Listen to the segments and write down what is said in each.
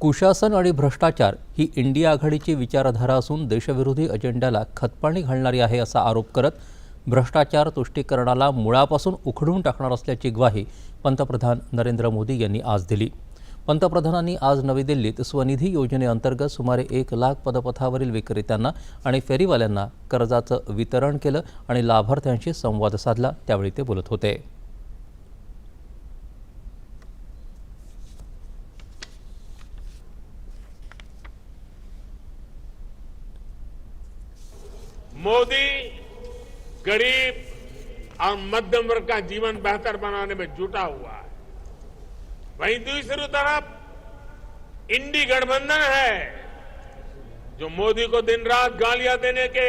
कुशासन आणि भ्रष्टाचार ही इंडिया आघाडीची विचारधारा असून देशविरोधी अजेंड्याला खतपाणी घालणारी आहे असा आरोप करत भ्रष्टाचार तुष्टीकरणाला मुळापासून उखडून टाकणार असल्याची ग्वाही पंतप्रधान नरेंद्र मोदी यांनी आज दिली. पंतप्रधानांनी आज नवी दिल्लीत स्वनिधी योजनेअंतर्गत सुमारे एक लाख पदपथावरील विक्रेत्यांना आणि फेरीवाल्यांना कर्जाचं वितरण केलं आणि लाभार्थ्यांशी संवाद साधला त्यावेळी ते बोलत होते. मोदी गरीब और मध्यम वर्ग का जीवन बेहतर बनाने में जुटा हुआ है। वहीं दूसरी तरफ़ इंडी गठबंधन है जो मोदी को दिन रात गालियाँ देने के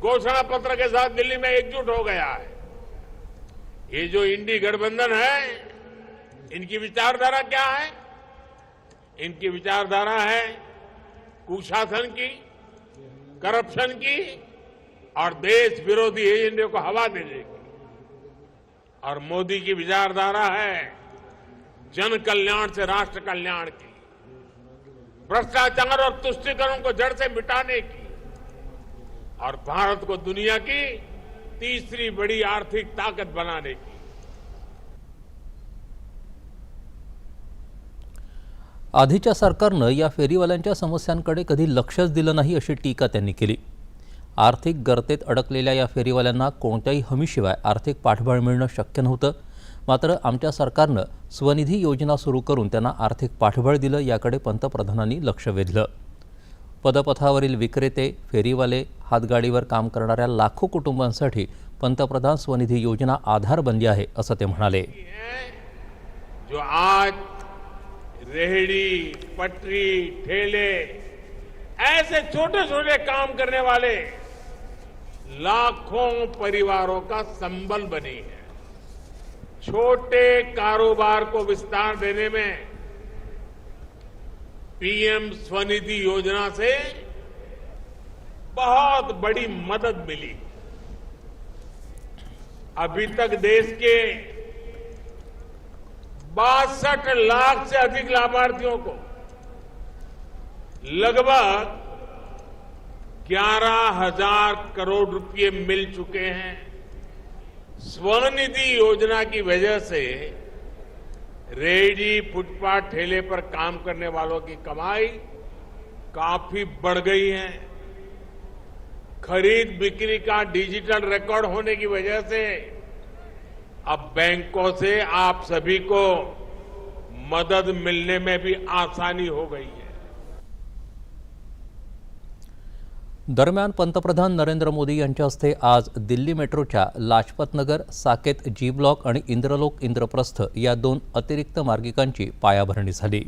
घोषणा पत्र के साथ दिल्ली में एकजुट हो गया है। ये जो इंडी गठबंधन है, इनकी विचारधारा क्या है? इनकी विचारधारा है कुशासन की, करप्शन की और देश विरोधी एजेंडे को हवा देने की और मोदी की विचारधारा है जन कल्याण से राष्ट्र कल्याण की। भ्रष्टाचार और तुष्टिकरण को जड़ से मिटाने की। और भारत को दुनिया की तीसरी बड़ी आर्थिक ताकत बनाने की। आधीच्या सरकारनं या फेरीवाल्यांच्या समस्यांकडे कधी लक्षच दिलं नाही अशी टीका त्यांनी केली. आर्थिक गर्तेत अडकलेल्या या फेरीवाल्यांना कोणत्याही हमीशिवाय आर्थिक पाठबळ मिळणं शक्य नव्हतं. मात्र आमच्या सरकारनं स्वनिधी योजना सुरू करून त्यांना आर्थिक पाठबळ दिलं याकडे पंतप्रधानांनी लक्ष वेधलं. पदपथावरील विक्रेते फेरीवाले हातगाडीवर काम करणाऱ्या लाखो कुटुंबांसाठी पंतप्रधान स्वनिधी योजना आधार बनली आहे असं ते म्हणाले. जो आज रेहड़ी पटरी ठेले ऐसे छोटे छोटे काम करने वाले लाखों परिवारों का संबल बनी है। छोटे कारोबार को विस्तार देने में पीएम स्वनिधि योजना से बहुत बड़ी मदद मिली। अभी तक देश के बासठ लाख से अधिक लाभार्थियों को लगभग ग्यारह हज़ार करोड़ रुपए मिल चुके हैं। स्वनिधि योजना की वजह से रेडी फुटपाथ, ठेले पर काम करने वालों की कमाई काफ़ी बढ़ गई है। खरीद बिक्री का डिजिटल रिकॉर्ड होने की वजह से अब बैंकों से आप सभी को मदद मिलने में भी आसानी हो गई है। दरम्यान पंतप्रधान नरेंद्र मोदी यांच्या हस्ते आज दिल्ली मेट्रोच्या लाजपतनगर साकेत जी ब्लॉक आणि इंद्रलोक इंद्रप्रस्थ या दोन अतिरिक्त मार्गिकांची पायाभरणी झाली.